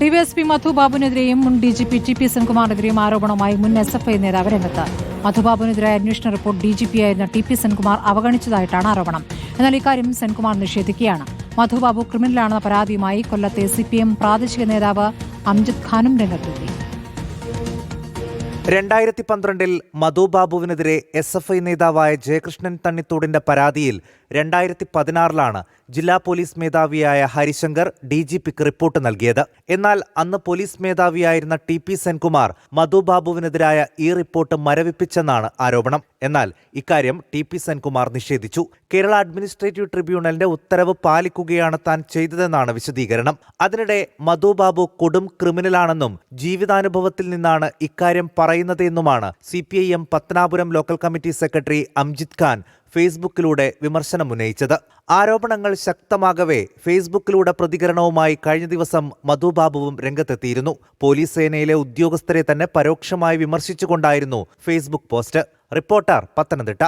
DYSP മധുബാബുവിനെതിരെയും മുൻ D G P T P സെൻകുമാറിനെതിരെയും ആരോപണവുമായി മുൻ എസ് എഫ് ഐ നേതാവ് രംഗത്ത്. മധുബാബുവിനെതിരായ അന്വേഷണ റിപ്പോർട്ട് ഡി ജി പി ആയിരുന്ന ടി പി സെൻകുമാർ അവഗണിച്ചതായിട്ടാണ് ആരോപണം. എന്നാൽ ഇക്കാര്യം സെൻകുമാർ നിഷേധിക്കുകയാണ്. മധുബാബു ക്രിമിനലാണെന്ന പരാതിയുമായി കൊല്ലത്തെ സി പി എം പ്രാദേശിക നേതാവ് അംജിത് ഖാനും രംഗത്തെത്തി. രണ്ടായിരത്തി പന്ത്രണ്ടിൽ മധുബാബുവിനെതിരെ എസ് എഫ് ഐ നേതാവായ ജയകൃഷ്ണൻ തണ്ണിത്തോടിന്റെ പരാതിയിൽ രണ്ടായിരത്തി പതിനാറിലാണ് ജില്ലാ പോലീസ് മേധാവിയായ ഹരിശങ്കർ ഡി ജി പിക്ക് റിപ്പോർട്ട് നൽകിയത്. എന്നാൽ അന്ന് പോലീസ് മേധാവിയായിരുന്ന ടി പി സെൻകുമാർ മധുബാബുവിനെതിരായ ഈ റിപ്പോർട്ട് മരവിപ്പിച്ചെന്നാണ് ആരോപണം. എന്നാൽ ഇക്കാര്യം ടി പി സെൻകുമാർ നിഷേധിച്ചു. കേരള അഡ്മിനിസ്ട്രേറ്റീവ് ട്രിബ്യൂണലിന്റെ ഉത്തരവ് പാലിക്കുകയാണ് താൻ ചെയ്തതെന്നാണ് വിശദീകരണം. അതിനിടെ മധുബാബു കൊടും ക്രിമിനലാണെന്നും ജീവിതാനുഭവത്തിൽ നിന്നാണ് ഇക്കാര്യം പറയുന്നതെന്നുമാണ് C P I M Pathanapuram local committee secretary Amjith Khan ഫേസ്ബുക്കിലൂടെ വിമർശനമുന്നയിച്ചത് ആരോപണങ്ങൾ ശക്തമാകവേ ഫേസ്ബുക്കിലൂടെ പ്രതികരണവുമായി കഴിഞ്ഞ ദിവസം മധുബാബുവും രംഗത്തെത്തിയിരുന്നു. പോലീസ് സേനയിലെ ഉദ്യോഗസ്ഥരെ തന്നെ പരോക്ഷമായി വിമർശിച്ചുകൊണ്ടായിരുന്നു ഫേസ്ബുക്ക് പോസ്റ്റ്. റിപ്പോർട്ടർ പത്തനംതിട്ട.